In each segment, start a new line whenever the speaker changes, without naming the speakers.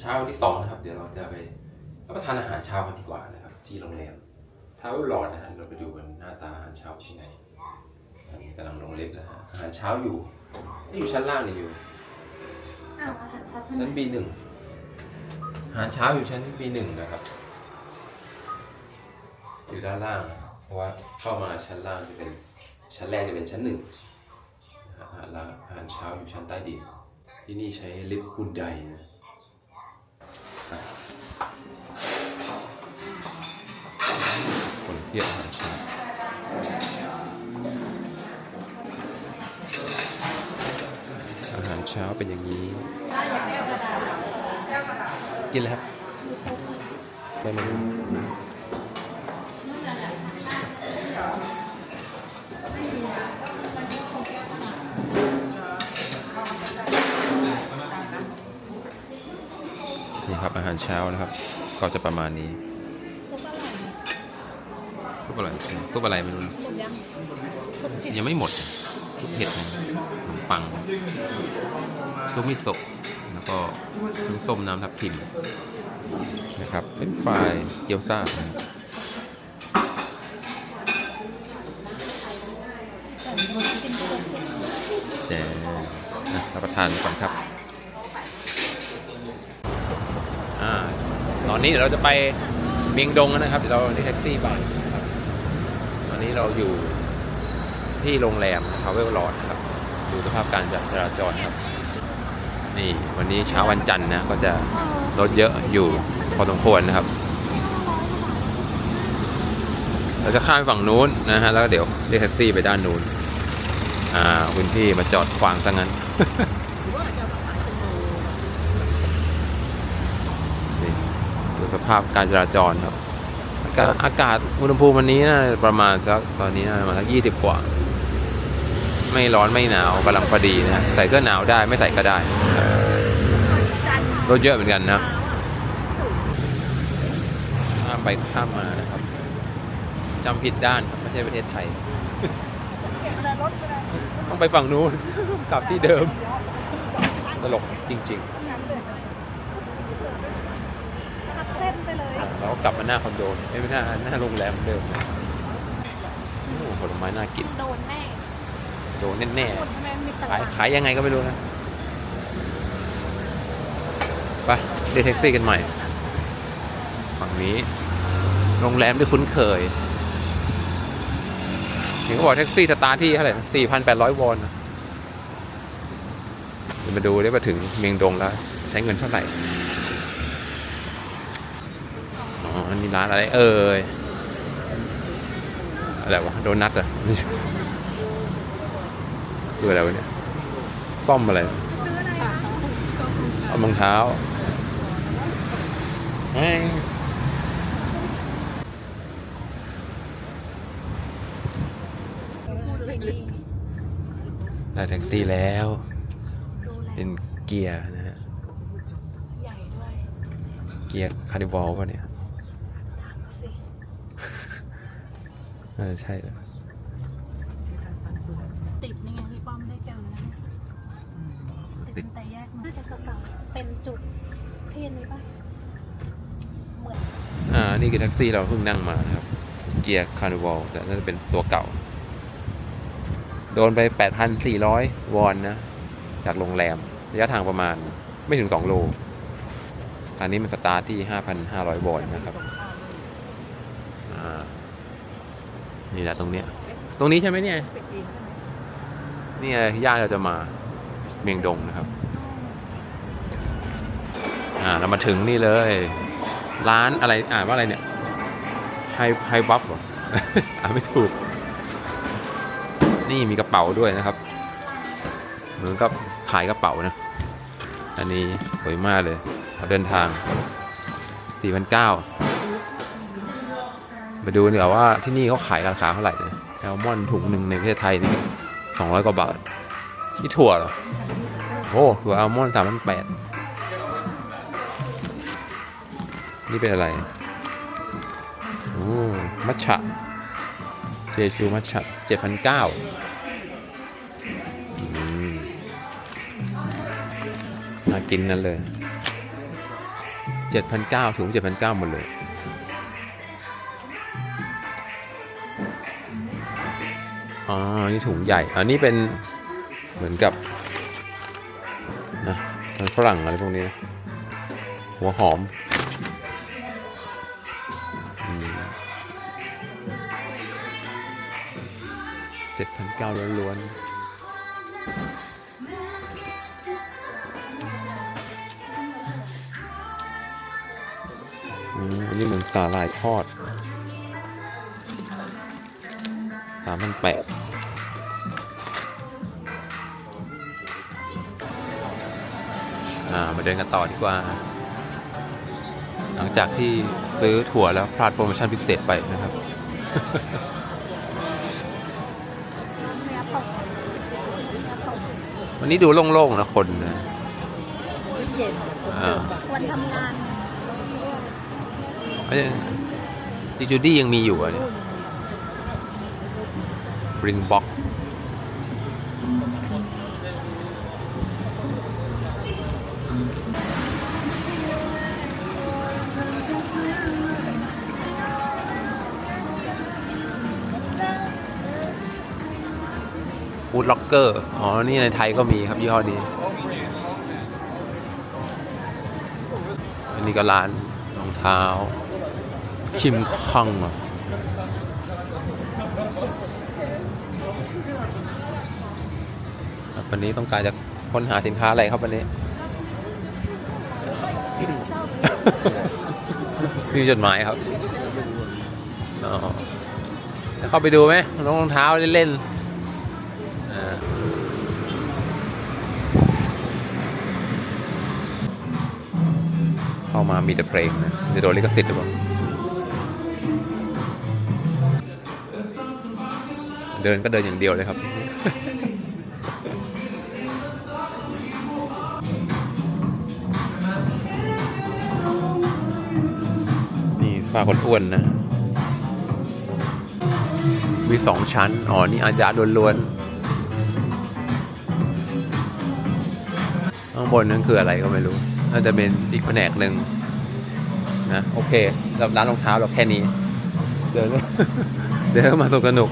เช้าวันที่สองนะครับ เดี๋ยวเราจะไปรับประทานอาหารเช้ากันดีกว่านะครับ ที่โรงแรมทาวเวลลอดนะฮะเราไปดูกันหน้าตาอาหารเช้าที่ไหนตอนนี้กำลังลงเล็บนะฮะอาหารเช้าอยู่อยู่ชั้นล่างนี่อยู่
อ้าวอาหารเช้าชั้น
ชั้น
ไหน
B1 อาหารเช้าอยู่ชั้น B1 นะครับ อยู่ด้านล่างนะครับเพราะว่าเข้ามาชั้นล่างจะเป็นชั้นแรกจะเป็นชั้นหนึ่งอาหารล่างอาหารเช้าอยู่ชั้นใต้ดินที่นี่ใช้ลิฟต์หุ่นใดนะ เพียบอาหารเช้าอาหารเช้าเป็นอย่างนี้ กินเลยครับไปมาดูนี่ครับอาหารเช้านะครับ ก็จะประมาณนี้
อะไร
ซุปอะไรซุปอะไรไม่รู้นะ
หมดยังซุปเผ็ด
ยังไม่หมดซุปเห็ดนะขนมปังซุปมิโซะแล้วก็น้ำส้มน้ำทับทิมนะครับเป็นไฟรายเกี๊ยวซ่านะครับ
แต่หมดที่เป็นซุปเผ็ด
แจ๋นะรับประทานก่อนครับอ่าตอนนี้เดี๋ยวเราจะไปเมียงดงกันนะครับเดี๋ยวเราเรียกแท็กซี่ไปนะครับต อนนี้เราอยู่ที่โรงแรมทาวเวลลอดครับดูสภาพการจราจรครับ นี่วันนี้เช้าวันจันทร์นะก็จะรถเยอะอยู่พอสมควรนะครับ เราจะข้ามฝั่งนู้นนะฮะแล้วก็เดี๋ยวเรียกแท็กซี่ไปด้านนู้นอ่าคุณพี่มาจอดขวางซะงั้นดูสภาพการจราจรครับากาศอากาศอุณหภูมิวันนี้นะประมาณสักตอนนี้นะประมาณสักยี่สิบกว่า ไม่ร้อนไม่หนาวกำลังพอดีนะใส่เสื้อหนาวได้ไม่ใส่ก็ได้รถเยอะเหมือนกันนะข้ามไปข้ามมานะครับจำผิดด้านครับไม่ใช่ประเทศไทย ต้องไปฝั่งนู้นกลับที่เดิม ตลกจริง
ทับเส้นไปเลย
ๆ แล้ว กลับมาหน้าคอนโดไม่ไม่หน้าหน้าโรงแรมเดิมนะโอ้ผลไม้น่ากิน
โดนแน่
โดนแน่
คนทำไมมีต
ๆ
ลา
ขาย
ด
ขายยังไงก็ไม่รู้นะไปเรียกแท็กซี่กันใหม่ ฝั่งนี้ โรงแรมที่คุ้นเคยเห็นเขาบอกแท็กซี่สตาร์ทที่เท่าไหร่สี่พันแปดร้อยวอนนะเดี๋ยวมาดูได้มาถึงเมียงดงแล้ว ใช้เงินเท่าไหร่ีร้านอะไร เอ่ยอะไรวะโดนัทเหรอะคืออะไรวะเนี่ยซ่อมอะไรเอารองเท้าได้แท็กซี่แล้ว เป็นเกียร์นะฮะ เกียร์คาร์ดิวอลป่ะเนี่ย
ถามเขาสิ
น่าจะใช่แล้ว
ติดนี่ไงพี่ป้อมได้เจอแล้วติดตั้งแต่แยกมาน่าจะสตาร์ทเป็นจุดเทียนนี้ป่ะเหมือน
อ่านี่คือแท็กซี่เราเพิ่งนั่งมานะครับ เกียร์คาร์ดิวอลแต่น่าจะเป็นตัวเก่า โดนไป 8,400 วอนนะ จากโรงแรม ระยะทางประมาณไม่ถึง 2 โลอันนี้มันสตาร์ทที่ 5,500 วอนนะครับ อ่า นี่แหละตรงเนี้ย ตรงนี้ใช่ไหมเนี่ยนี่ย่าเราจะมาเมียงดงนะครับ อ่าเรามาถึงนี่เลย ร้านอะไรอ่านว่าอะไรเนี่ยไฮไฮบัฟเหรออ่านไม่ถูก นี่มีกระเป๋าด้วยนะครับ เหมือนกับขายกระเป๋านะ อันนี้สวยมากเลยเราเดินทาง 4,900 มาดูเนี่อยว่าที่นี่เขาขายราคาเท่าไหร่เลยแอลมอนถุงหนึ่งในประเทศไทยนี่200กว่าบาทนี่ถั่วเหรอโอ้ถั่วแอลมอนสามพันแปดนี่เป็นอะไรโอ้มัทฉะเจชูมัทฉะเจ็ดพันเก้าน่ากินนั่นเลยเจ็ดพันเก้าถุงเจ็ดพันเก้าหมดเลย อ๋อ นี่ถุงใหญ่ อันนี้เป็นเหมือนกับนะมันฝรั่งอะไรพวกนี้นะหัวหอมเจ็ดพันเก้าล้วนๆอืมอันนี้เหมือนสาหร่ายทอดามพันแปดอ่ามาเดินกันต่อดีกว่า หลังจากที่ซื้อถั่วแล้วพลาดโปรโมชั่นพิเศษไปนะครับ
เนื้อตกเนื้อตก
วันนี้ดูโล่งๆนะคนนะ
เย็น
อ่า
วันทำงาน
เอ้ยดิจูดี้ยังมีอยู่อะเนี่ยบ ริงบ็อกฟูดล็อกเกอร์ อ๋อ นี่ในไทยก็มีครับยี่ห้อนี้ อันนี้ก็ร้านรองเท้า คิมคังอะ วันนี้ต้องการจะค้นหาสินค้าอะไรครับวันนี้ มีจดหมายครับอ๋อแล้วเข้าไปดูไหมรองเท้าเล่นๆอ่าเข้ามามีแต่เพลงนะจะโดนลิขสิทธิ์หรือเปล่าเดินก็เดินอย่างเดียวเลยครับาคนอ้วนนะ มีสองชั้น อ๋อ นี่อาจารย์ล้วนๆ ข้างบนนั่นคืออะไรก็ไม่รู้ น่าจะเป็นอีกแผนกหนึ่งนะ โอเคร้านรองเท้าเราแค่นี้ เดินเดินมาสนุก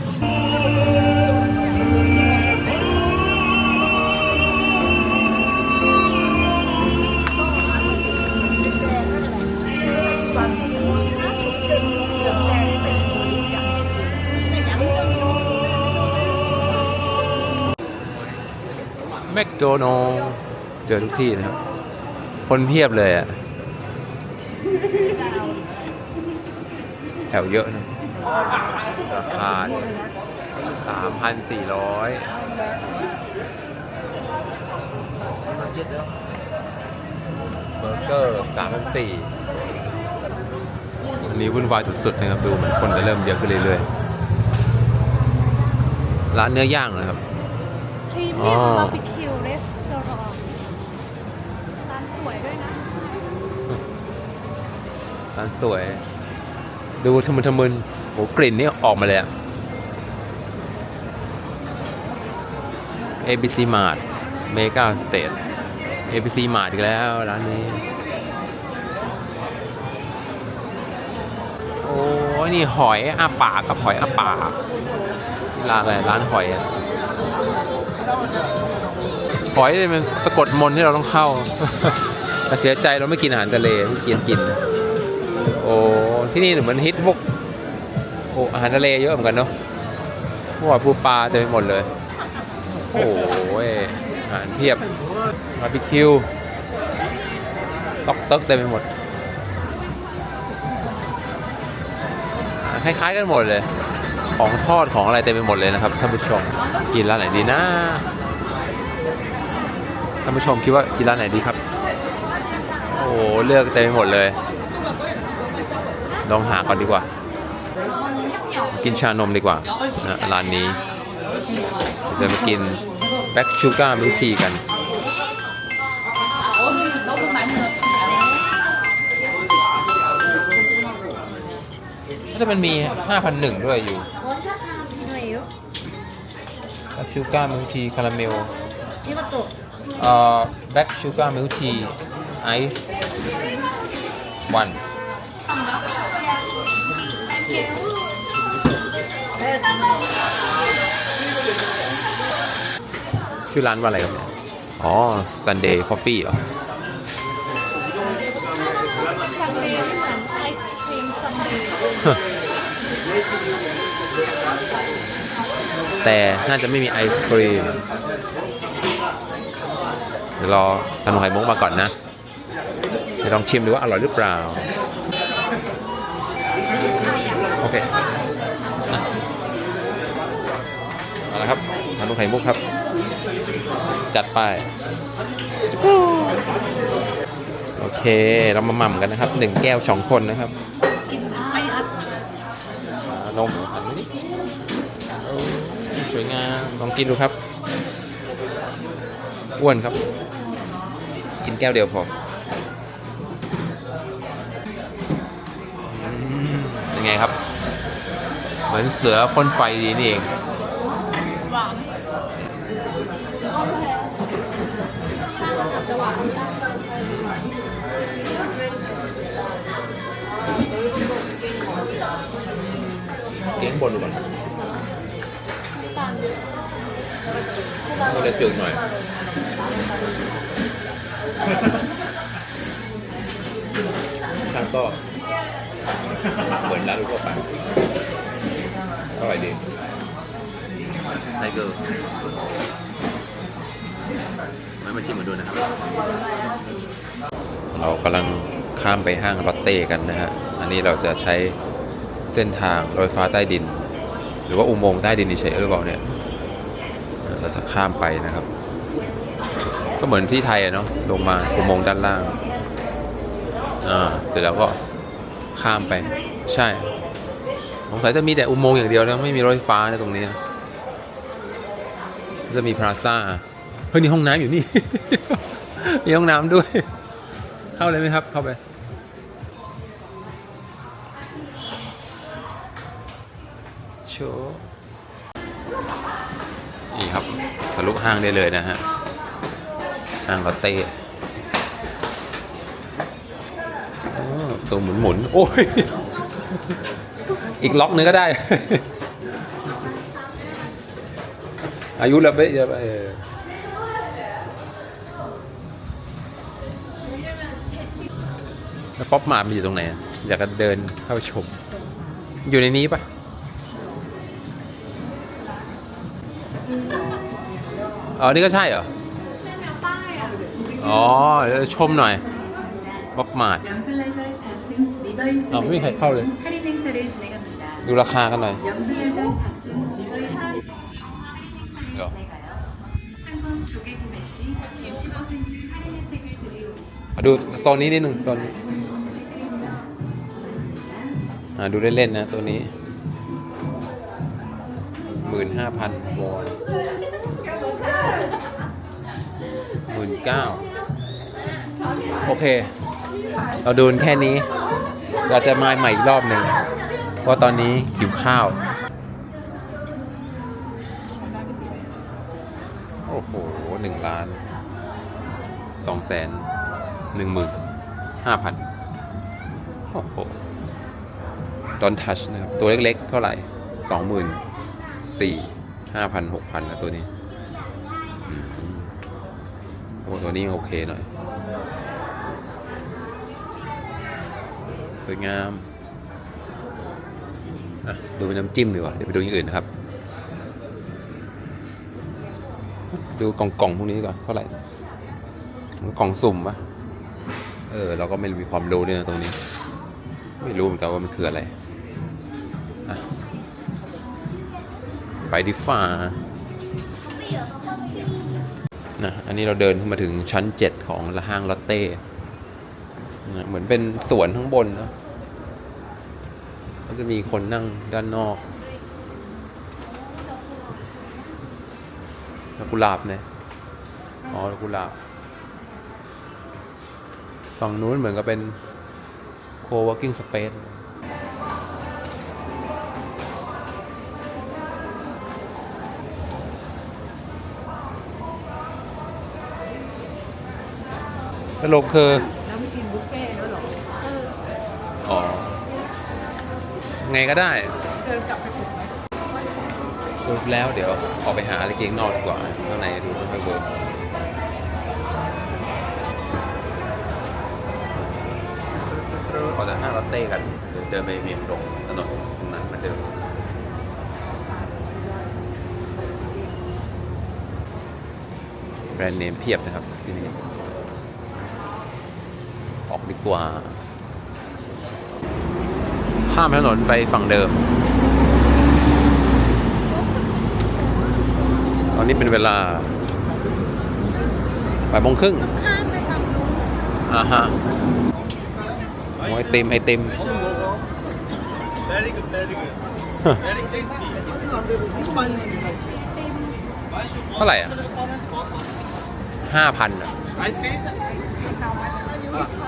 แมคโดนัลล์เจอทุกที่นะครับ คนเพียบเลยอะแถวเยอะนะราคาสามพันสี่ร้อยเบอร์เกอร์สามพันสี่วันนี้วุ่นวายสุดๆนะครับ ดูเหมือนคนจะเริ่มเยอะขึ้นเรื่อยๆ ร้านเนื้อย่างนะครับ
พรี
อ๋
เมี
อ
ร้านสวย ดู
ทะมึนทะมึนโหกลิ่นนี่ออกมาเลยอะ ABC Mart Mega State ABC Mart อีกแล้วร้านนี้ โอ้นี่หอยอาปากับหอยอาปากร้านอะไรร้านหอยอะหอยมันสะกดมนที่เราต้องเข้าแต่เสียใจเราไม่กินอาหารทะเลไม่กินกิน โอ้ที่นี่เหมือนฮิตพวกโอ้อาหารทะเลเยอะเหมือนกันเนาะพวกปูปลาเต็มไปหมดเลย โอ้ยอาหารเพียบบาร์บีคิวต็อกเต๊กเต็มไปหมด คล้ายๆกันหมดเลย ของทอดของอะไรเต็มไปหมดเลยนะครับท่านผู้ชมกินร้านไหนดีนะท่านผู้ชมคิดว่ากินร้านไหนดีครับ โอ้เลือกเต็มไปหมดเลย ลองหาก่อนดีกว่า กินชานมดีกว่านะร้านนี้จะมากินแบ็กชูการ์มิลทีกันก็จะมันมี 5,001 ด้วยอยู่แบ็กชูการ์มิลทีคาราเมล
อ่าตก
เอ่อแบ็กชูการ์มิลทีไอซ์วัน ชื่อร้านว่าอะไรครับเนี่ยอ๋อ Sunday Coffee เหรอ
ซันเดย์เหมือนไอศครีมซันเดย์
แต่น่าจะไม่มีไอศครีม เดี๋ยวรอขนมไข่มุกมาก่อนนะ เดี๋ยวลองชิมดูว่าอร่อยหรือเปล่าโอ เคนะเอาละครับขนมไข่มุกครับ จัดไป โอเค เรามาหม่ำกันนะครับหนึ่งแก้วสองคนนะครับ
กินได้นะ
อ่านมหันมานี่สวยงามลองกินดูครับ อ้วนครับ กินแก้วเดียวพอเป็นไงครับ เหมือนเสือพ่นไฟดีนี่เอง
เกี
ยงบนดูก่อน
ต่าง
ก็เลยจืดหน่อยทางก็เหมือนร้านทั่วไปอ ร่อยดีไทเกอร์ไม่มาชิมมาดูนะครับ เรากำลังข้ามไปห้างลอตเต้กันนะฮะ อันนี้เราจะใช้เส้นทางรถไฟฟ้าใต้ดิน หรือว่าอุโมงค์ใต้ดินเฉยๆหรือเปล่าเนี่ย เราจะข้ามไปนะครับ ก็เหมือนที่ไทยอะเนาะ ลงมาอุโมงค์ด้านล่าง อ่า เสร็จแล้วก็ข้ามไป ใช่ สงสัยจะมีแต่อุโมงค์อย่างเดียวแล้วไม่มีรถไฟฟ้าในตรงนี้นะจะมีพลาซ่าเฮ้ยนี่ห้องน้ำอยู่นี่ มีห้องน้ำด้วย เข้าเลยไหมครับ เข้าไปโชนี่ครับทะลุห้างได้เลยนะฮะ ห้างลอตเต้ตัวหมุนหมุน โอ้ย อีกล็อกนึงก็ได้ อายุเราไปเยอะไปเออแล้วป๊อปมาร์ทมันอยู่ตรงไหนอะอยากจะเดินเข้าชม อยู่ในนี้ปะ อ๋อ นี่ก็ใช่เหรอ อ๋อเดี๋ยวชมหน่อยบ๊อบมาด
영플라자 4층 리바이스
아, 우리 가- 가볼래?
할인 행사를 진행합니다.
ดูราคากันหน่อยเดูโซนนี้นิดหนึ่งโซนนี้ดูเล่นๆนะตัวนี้หมื่นห้าพันวอนหมื่นเก้าโอเค เราดูแค่นี้ เราจะมาใหม่อีกรอบหนึ่ง ราะตอนนี้หิวข้าว โอ้โหหนึ่งล้านสองแสนหนึ่งหมื่นห้าพันโอ้โหดอนทัชนะครับ ตัวเล็กๆ เท่าไหร่สองหมื่นสี่ห้าพันหกพันนะตัวนี้โอ้ตัวนี้โอเคหน่อย สวยงาม ดูเป็นน้ำจิ้มดีกว่า เดี๋ยวไปดูอย่างอื่นนะครับ ดูกล่องกล่องๆพวกนี้ก่อนเท่าไหร่กล่องสุ่มปะเออ เราก็ไม่มีความรู้เนี่ยตรงนี้ ไม่รู้เหมือนกันว่ามันคืออะไระไปดีฟ้านะ อันนี้เราเดินขึ้นมาถึงชั้นเจ็ดของละห้างลอตเต้ เหมือนเป็นสวนข้างบนเนอะ จะมีคนนั่งด้านนอกดอกกุหลาบเนี่ยอ๋อดอกกุหลาบ ฝั่งนู้นเหมือนกับเป็น co-working space สรุปคือ
แล้วไม่กินบุฟเฟ่ต์แล้วเหรอ
เออ
ไงก็ได้
เดินกลับไปถูกไหม
สรุปแล้วเดี๋ยวออกไปหาอะไรกินข้างนอกดีกว่าข้างในดูไม่ค่อยเวิร์กพอจะห้างลอตเต้กันเดี๋ยวเดินไปเมียงตรงถนนตรงนั้นเหมาเดิมแบรนด์เนมเพียบนะครับที่นี่ออกดีกว่า ข้ามถนนไปฝั่งเดิม ตอนนี้เป็นเวลาบ่ายโมงครึ่ง
ข้ามไปฝั่งนู้น
อ่าฮะโอ้ยไอติมไอติม
Very good, very good. Very tasty.
เท่าไหร่อะห้าพันอะ
Ice cream?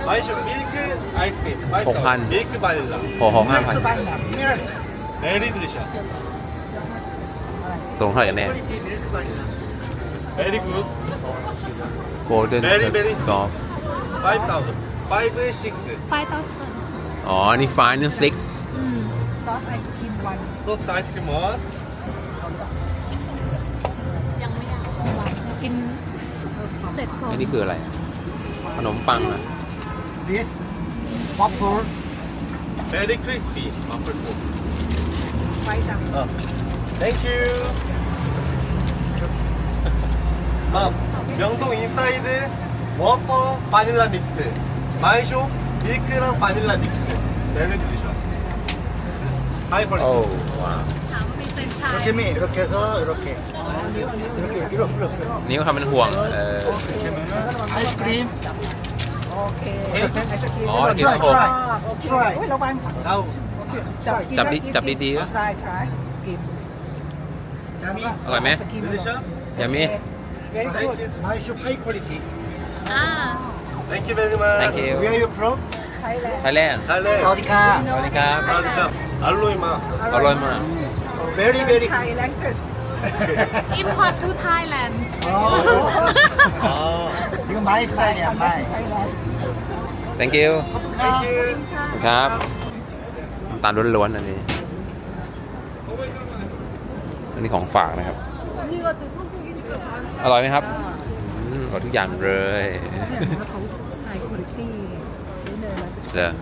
Why should milk ice cream? Why
Hộp hành.
Milk vanilla.
โอ้โหห้าพัน
Very delicious.
ตรงเท่าไหร่กันแน่
Very good.
golden
Very, very
soft
Five thousand. Five six.
ไฟเตาสน
อ๋อนี่ฟ้านี่ซิก
อืม
ซอสไอศครีมวัน
Soft ice cream one.
ยังไม่อยากกินเสร็จก่อน
อันนี้คืออะไร ขนมปังอะ
This waffle
Very crispy. Waffle foam.
ไฟดัง
Uh, thank you. Mom, 명동 인사이드 워터 바닐라 믹스. 마이쇼 밀크랑 바닐라 믹스. Very delicious. High
โอ้
quality.
ว้าว
ถามว่ามีเป็นชาย
이렇게 미 이렇게 해서 이렇게 이렇게 이렇게 이렇게 이렇게
นี่เขาทำเป็นห่วง เออ
아이스크림
Okay. Okay. Oh, try, try. Okay. Try.
อุ๊
ยระวัง
Now,
จับกิน
จับดีจับดีๆก็
ได้ใช่กิน
yummy,
อร่อยไหม
สกิน
delicious.
ยามิ
very good My shop high quality.
อ่า
Thank you very much.
thank you
Where are you from?
ใช้แล้ว
ไทยแลนด์
Thailand.
สวัสดีค่ะ
สวัสดีครับ
Sawadee ka. Aloy ma.
อร่อยมาก
Very, very
ไทย language import to Thailand
อ๋อ
You buy Thailand buy
thank you ครับน้ำตาลล้วนๆอันนี้ อันนี้ของฝากนะครับ อร่อยไหมครับอร่อยทุกอย่างเลย
เองไทยคุณตี้ย
แล้ว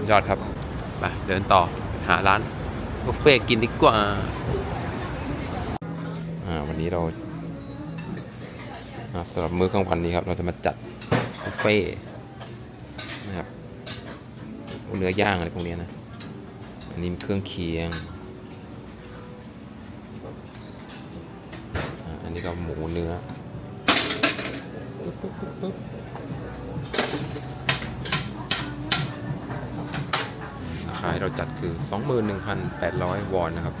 ก
ยอดครับ ไปเดินต่อหาร้าน บุฟเฟ่ต์กินดีกว่า อ่า วันนี้เราสำหรับมื้อกลางวันนี้ครับ เราจะมาจัดบุฟเฟ่นะครับเนื้อย่างอะไรพวกนี้นะ อันนี้มีเครื่องเคียง อันนี้ก็หมูเนื้อราคาที่เราจัดคือ 21,800 วอนนะครับ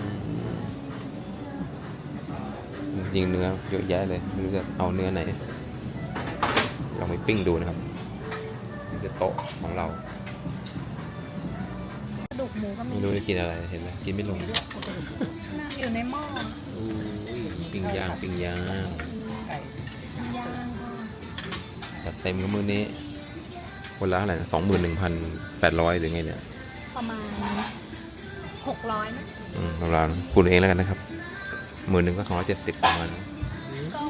อืมยิงเนื้อเยอะแยะเลย ไม่รู้จะเอาเนื้อไหนลองไปปิ้งดูนะครับนี่คือโต๊ะของเรา
กระดูกหมูก็มี
ไม่รู้จะกินอะไรเห็นไหมกินไม่ลง
อยู่ในหม้อ
อู้ยปิ้งย่างปิ้งย่าง
ย่างก็
จัดเต็มกับมือนี้ คนละเท่าไหร่สองหมื่นหนึ่งพันแปดร้อยหรือไงเนี่ย
ประมาณหกร้อยนะ
อืมเราคูณเองแล้วกันนะครับหมื่นหนึ่งก็สองร้อยเจ็ดสิบประมาณนั้น
ก็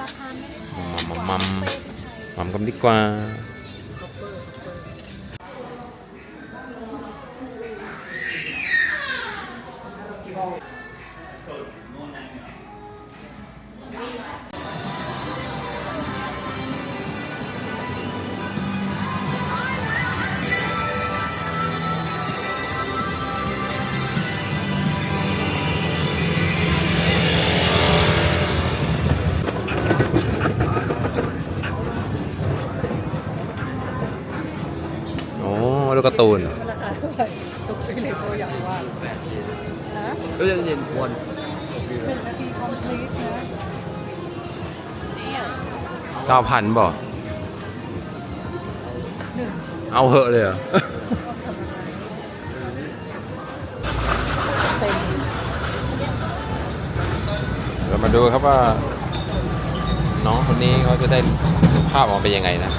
ราคาไม่ได้แพง
มัม
ก
มั
ว่าม
มัม
เฟ่ไทย
หม่ำกันดีกว่า กการ์ตูน
ราคาเท่าไหร่ตกไปเลยตัวอย่างว่าฮะ
ก็ยังเย็นควร
หนึ่งนาทีคอมพลีทนะ
เก้าพันบ่เอาเหอะเลยเหรอ
เต็ม
เรามาดูครับว่า น้องคนนี้เขาจะได้ภาพออกมาเป็นยังไงนะ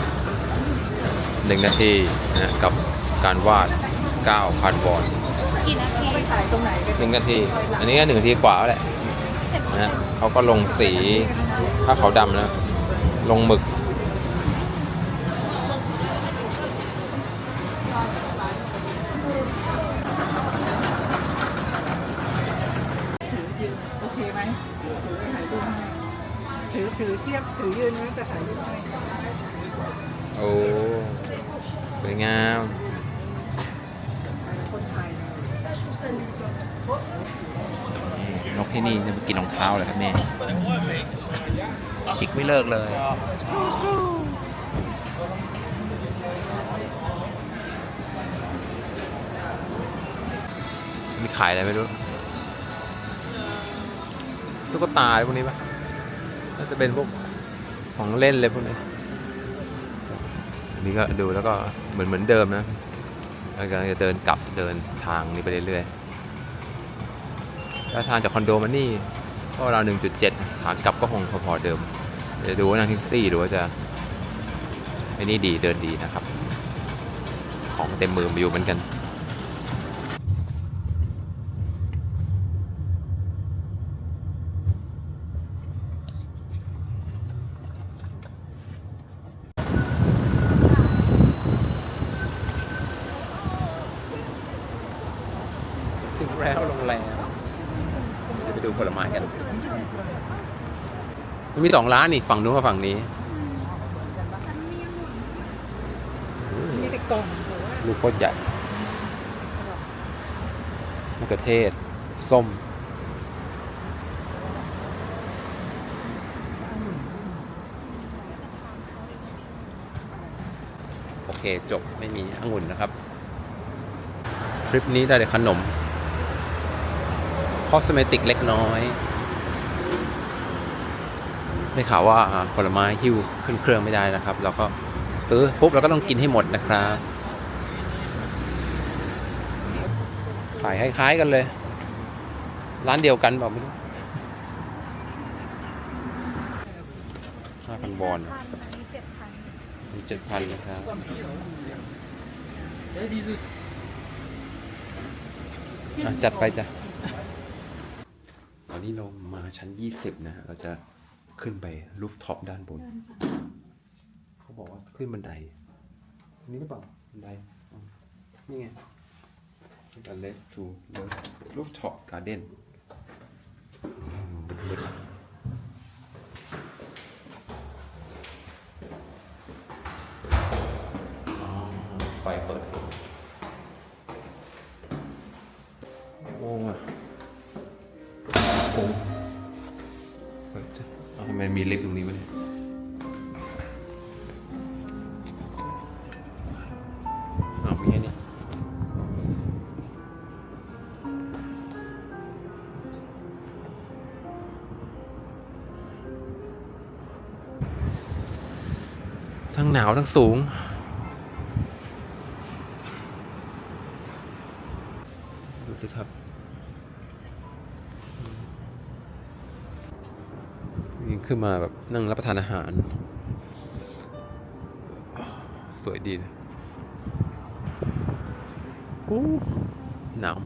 หนึ่งนาทีนะกับ การวาด 9,000วอน
กี่นาที
ไปขายตรงไหนกัน
หนึ่งนาที อันนี้ก็หนึ่งนาทีกว่าแล้วแหละนะฮะเขาก็ลงสีถ้าขาวดำนะ ลงหมึก
ถือยืนโอเคไหมถือไปถ่ายรูปให้ถือถือเทียบถือยืนไว้จะถ่ายรูปให้
โอ้ สวยงาม
ที่
นี่จะกินรองเท้าเลยครับเนี่ยจิกไม่เลิกเลยมีขายอะไรไม่รู้ตุ๊กตาไรพวกนี้ปะน่าจะเป็นพวกของเล่นเลยพวกนี้อันนี้ก็ดูแล้วก็เหมือนเหมือนเดิมนะแล้วก็จะเดินกลับเดินทางนี้ไปเรื่อยๆ ถ้าทางจากคอนโดมานี่ก็ราว1.7 ขากลับก็คงพอๆเดิม เดี๋ยวดูว่านั่งแท็กซี่หรือว่าจะไอ้นี่ดีเดินดีนะครับ ของเต็มมือมาอยู่เหมือนกัน ถึงแล้วโรงแรมเดี๋ยวไปดูผลไม้กัน มันมีสองร้านนี่ฝั่งนู้นกับฝั่งนี้
มีแต่กล่องแต่ว่า
ลูกโคตรใหญ่มะเขือเทศ ส้ม โอเคจบไม่มีองุ่นนะครับ ทริปนี้ได้แต่ขนม คอสเมติกเล็กน้อย ได้ข่าวว่าผลไม้หิ้วขึ้นเครื่องไม่ได้นะครับ เราก็ซื้อปุ๊บเราก็ต้องกินให้หมดนะครับขายคล้ายๆกันเลย ร้านเดียวกันเปล่าไม่รู้ห้าพันบอล
พันอันนี้เจ็ดพัน
มีเจ็ดพันนะครับอะจัดไปจ้ะตอนนี้เรามาชั้นยี่สิบนะฮะเราจะ ขึ้นไปรูฟท็อปด้านบน เขาบอกว่าขึ้นบันไดอันนี้หรือเปล่าบันไดอ๋อนี่ไง The left to the rooftop garden อืมมืดๆอ๋อไฟเปิด มมีลิฟต์ตรงนี้วะเนี่ยอ้าวมีแค่นี้ทั้งหนาวทั้งสูง ดูสิครับ นี่ขึ้นมาแบบนั่งรับประทานอาหาร สวยดีนะอู้หนาว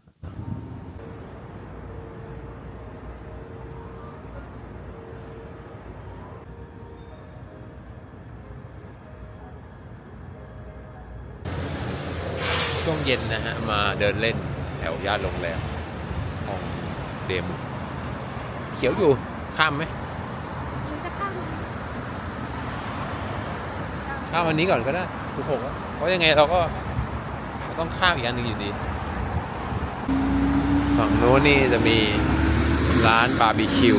ช่วงเย็นนะฮะ มาเดินเล่นแถวย่านโรงแรมห้องเดมเขียวอยู่ข้ามไหม
หรือจะข้าม
ข้ามวันนี้ก่อนก็ได้ทุกหกเพราะยังไงเราก็ต้องข้ามอีกอันหนึ่งอยู่ดี ฝั่งโน้นนี่จะมีร้านบาร์บีคิว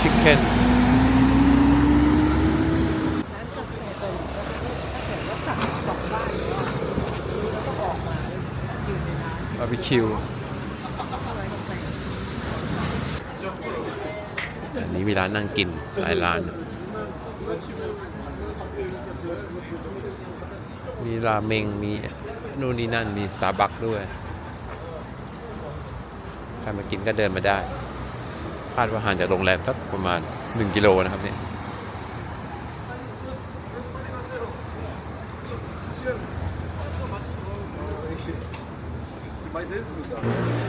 ชิคเก้น
บาร์
บีคิว
อั
นนี้มีร้านนั่งกินหลายร้าน มีราเมง มีนู่นนี่นั่น มีสตาร์บัคด้วยใครมากินก็เดินมาได้ คาดว่าห่างจากโรงแรมสักประมาณ 1 กิโลนะครับเนี่ย
ไปเดิน
สุด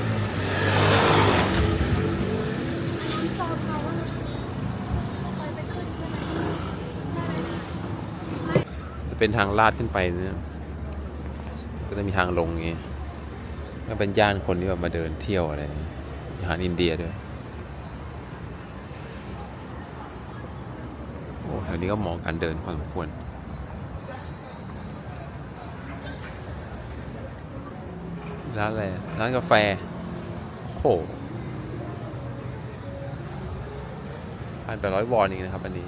เป็นทางลาดขึ้นไปนะก็จะมีทางลงอย่างงี้ก็เป็นย่านคนที่แบบมาเดินเที่ยวอะไรอาหารอินเดียด้วยโอ้แถวนี้ก็เหมาะกับการเดินพอสมควรร้านอะไรร้านกาแฟโอ้พันแปดร้อยวอนเองนะครับอันนี้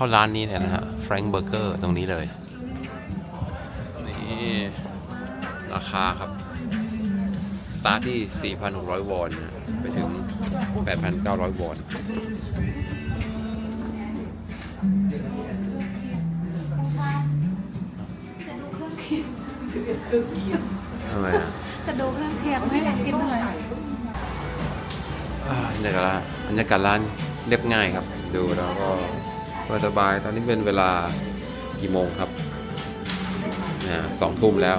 เข้าร้านนี้เนี่ยนะฮะแฟรงก์เบอร์เกอร์ตรงนี้เลย นี่ ราคาครับ สตาร์ทที่ 4,600 วอนนะไปถึง 8,900 วอนทำไมอะ
จะดูเครื่องเคียงให้กินหน่อย
อ่าบรรยากาศร้านบรรยากาศร้านเรียบง่ายครับ ดูแล้วก็ สบาย ตอนนี้เป็นเวลากี่โมงครับสองทุ่มแล้ว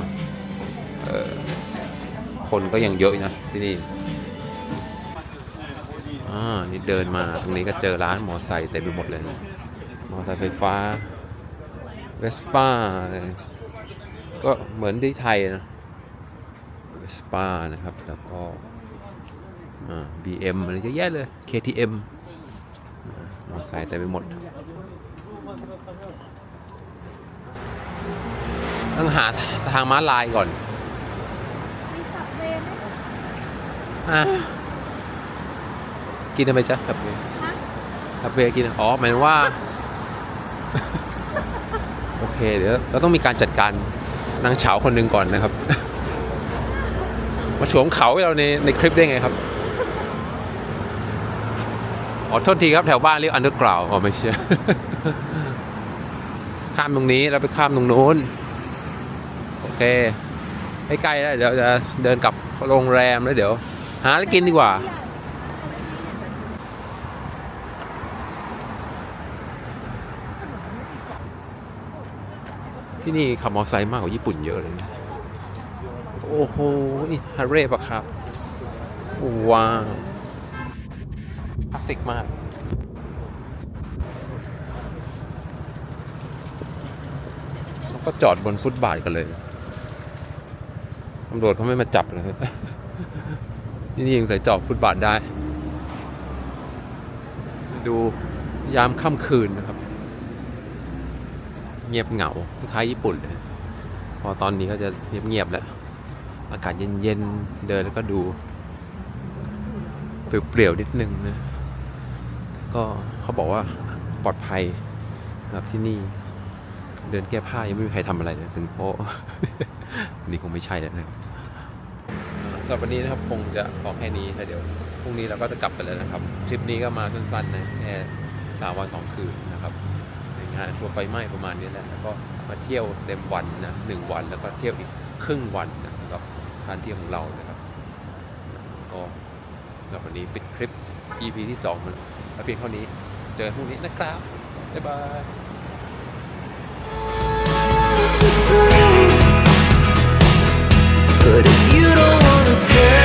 คนก็ยังเยอะนะที่นี่อ่านี่เดินมาตรงนี้ก็เจอร้านมอไซค์เต็มไปหมดเลยนะมอไซค์ไฟฟ้าเวสป้าเลยก็เหมือนที่ไทยนะเวสป้านะครับ แล้วก็อ่า BM อะไรเยอะแยะเลย KTM มอไซค์เต็มไปหมด ต้องหาทางม้าลายก่อน
มีสับเวย์ไหม
อะกินอะไรจ๊ะกับเวกับเวกินอ๋อหมายถึงว่า โอเค เดี๋ยวเราต้องมีการจัดการนางเฉาคนหนึ่งก่อนนะครับ มาโฉมเขาให้เราในในคลิปได้ไงครับอ๋อโทษทีครับแถวบ้านเรียกอันเดอร์กราวอ๋อไม่ใช่ข้ามตรงนี้แล้วไปข้ามตรงนู้นโอ เคใกล้ๆแล้วเดี๋ยวจะเดินกลับโรงแรมแล้วเดี๋ยว หาอะไรกินดีกว่า ที่นี่ขับมอเตอร์ไซค์มากกว่าญี่ปุ่นเยอะเลยนะโอ้โห นี่ฮาร์เร่ปะครับ ว้าวคลาสสิกมากแล้วก็จอดบนฟุตบาทกันเลย ตำรวจเขาไม่มาจับเลยที่นี่ยังใส่จอดฟุตบาทได้ ดูยามค่ำคืนนะครับ เงียบเหงาคล้ายญี่ปุ่นเลยพอตอนนี้ก็จะเงียบๆแล้ว อากาศเย็นๆ เดินแล้วก็ดู เปลี่ยวๆนิดนึงนะ ก็เขาบอกว่าปลอดภัยสำหรับที่นี่ เดินแก้ผ้ายังไม่มีใครทำอะไรเลยถึงโป๊ะ นี่คงไม่ใช่แล้วนะครับสำหรับวันนี้นะครับคงจะพอแค่นี้แล้วเดี๋ยวพรุ่งนี้เราก็จะกลับไปแล้วนะครับทริปนี้ก็มาสั้นๆนะแค่สามวันสองคืนนะครับในงานทัวร์ไฟไหม้ประมาณนี้แหละแล้วก็มาเที่ยวเต็มวันนะหนึ่งวันแล้วก็เที่ยวอีกครึ่งวันนะสำหรับการเที่ยวของเรานะครับก็สำหรับวันนี้ปิดคลิป EP ที่สองมันเพียงเท่านี้เจอกันพรุ่งนี้นะครับบ๊ายบาย
take